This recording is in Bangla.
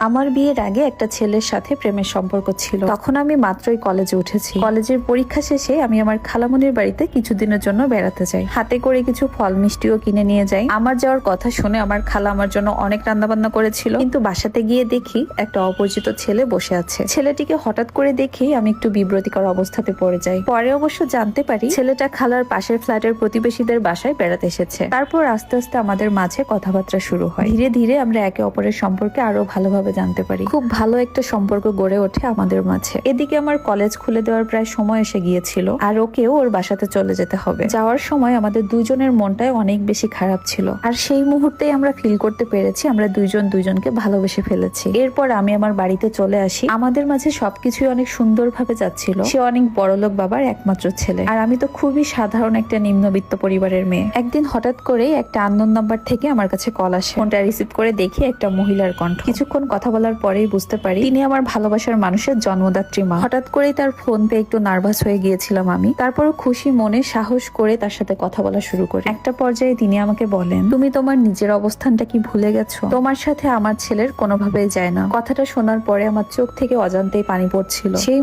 আমার বিয়ের আগে একটা ছেলের সাথে প্রেমের সম্পর্ক ছিল। তখন আমি মাত্রই কলেজে উঠেছি। কলেজের পরীক্ষা শেষে আমি আমার খালামনির বাড়িতে কিছুদিনের জন্য বেড়াতে যাই। হাতে করে কিছু ফল মিষ্টিও কিনে নিয়ে যাই। আমার যাওয়ার কথা শুনে আমার খালা আমার জন্য অনেক রান্না বান্না করেছিল। কিন্তু বাসাতে গিয়ে দেখি একটা অপরিচিত ছেলে বসে আছে। ছেলেটিকে হঠাৎ করে দেখি আমি একটু বিব্রতিকর অবস্থাতে পড়ে যাই। পরে অবশ্য জানতে পারি ছেলেটা খালার পাশের ফ্ল্যাটের প্রতিবেশীদের বাসায় বেড়াতে এসেছে। তারপর আস্তে আস্তে আমাদের মাঝে কথাবার্তা শুরু হয়। ধীরে ধীরে আমরা একে অপরের সম্পর্কে আরও ভালোভাবে জানতে পারি? খুব ভালো একটা সম্পর্ক গড়ে ওঠে আমাদের মাঝে। এদিকে আমার কলেজ খুলে দেওয়ার প্রায় সময় এসে গিয়েছিল, আর ওকেও ওর বাসাতে চলে যেতে হবে। যাওয়ার সময় আমাদের দুজনের মনটাই অনেক বেশি খারাপ ছিল। আর সেই মুহূর্তেই আমরা ফিল করতে পেরেছি, আমরা দুইজন দুইজনকে ভালোবেসে ফেলেছি। এরপর আমি আমার বাড়িতে চলে আসি। আমাদের মাঝে সবকিছুই অনেক সুন্দরভাবে যাচ্ছিল। সে অনেক বড়লোক বাবার একমাত্র ছেলে। আর আমি তো খুবই সাধারণ একটা নিম্নবিত্ত পরিবারের মেয়ে। একদিন হঠাৎ করেই একটা আননোন নাম্বার থেকে আমার কাছে কল আসে। ফোনটা রিসিভ করে দেখি একটা মহিলার কণ্ঠ। কিছুক্ষণ কথা বলার পরেই বুঝতে পারি তিনি আমার ভালোবাসার মানুষের জন্মদাত্রী মা। হঠাৎ করেই তার ফোন পেয়ে একটু নার্ভাস হয়ে গিয়েছিলাম আমি। তারপরও খুশি মনে সাহস করে তার সাথে কথা বলা শুরু করি। একটা পর্যায়ে তিনি আমাকে বলেন, তুমি তোমার নিজের অবস্থানটা কি ভুলে গেছো? তোমার সাথে আমার ছেলের কোনোভাবেই যায় না। কথাটা শোনার পরে আমার চোখ থেকে অজান্তেই পানি পড়ছিল। সেই